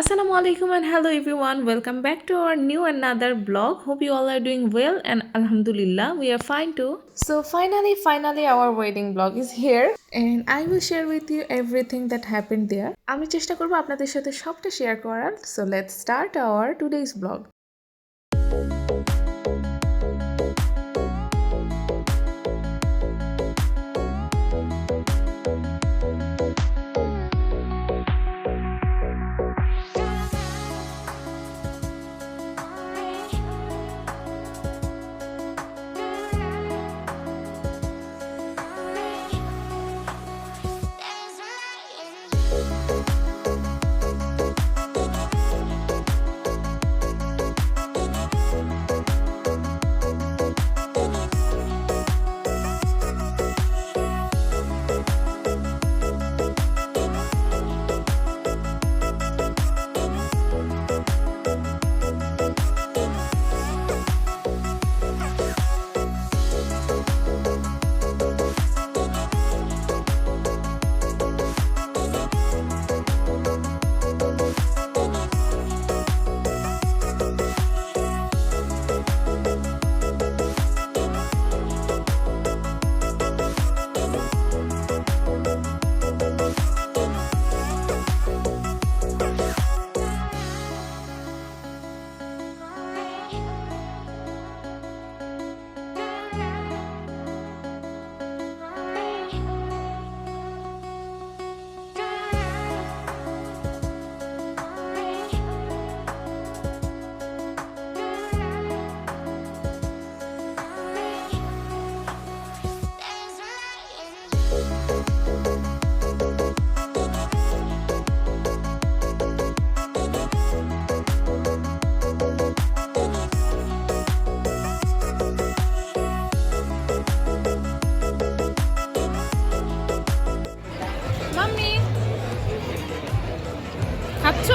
Assalamu আলাইকুম and hello everyone. Welcome back to our new another vlog. Hope you all are doing well and alhamdulillah we are fine too. So finally finally our wedding vlog is here and I will share with you everything that happened there. আমি চেষ্টা করব আপনাদের সাথে সবটা share করার. So let's start our today's vlog. খাচ্ছ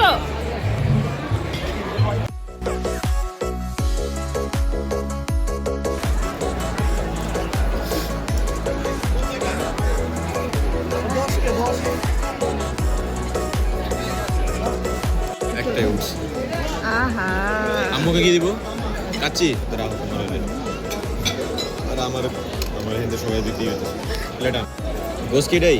একটাই উঠছে আহা। আম্মুকে কি দিব? কাচ্ছি তোরা আর আমার আমার হিন্দু সবাই দিতেই হতো লেটা গোস কিটাই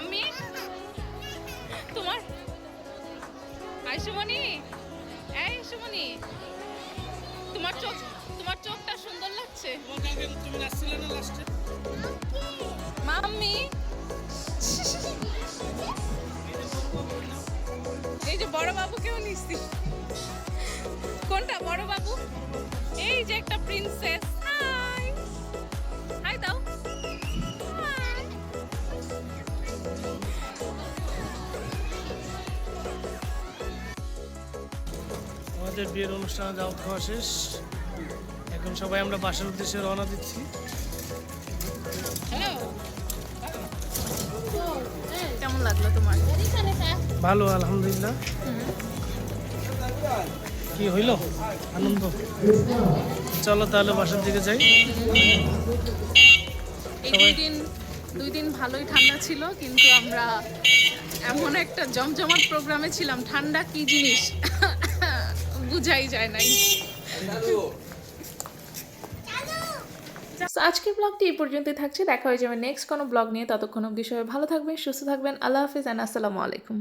মাম্মি তোমার? আইসুমণি এই সুমনি। তোমার চোখ, তোমার চোখটা সুন্দর লাগছে। মাম্মি। এই যে বড় বাবুকেও নিচ্ছি। আমাদের বিয়ের অনুষ্ঠানে দাওয়াত খাওয়া শেষ। এখন সবাই আমরা বাসার উদ্দেশ্যে রওনা দিচ্ছি। হ্যালো কেমন লাগল তোমার? ভালো আলহামদুলিল্লাহ। কি হইল? আনন্দ? চলো তাহলে বাসার দিকে যাই। এই দুই দিন দুই দিন ভালোই ঠান্ডা ছিল কিন্তু আমরা এমন একটা জমজমাট প্রোগ্রামে ছিলাম। ঠান্ডা কি জিনিস? বুঝাই যায় নাই। আজকের ব্লগটি এই পর্যন্তই থাকছে। দেখা হয়ে যাবে নেক্সট কোনো ব্লগ নিয়ে। ততক্ষণ অব্দি সবাই ভালো থাকবেন, সুস্থ থাকবেন। আল্লাহ হাফিজ অ্যান্ড আসসালামু আলাইকুম।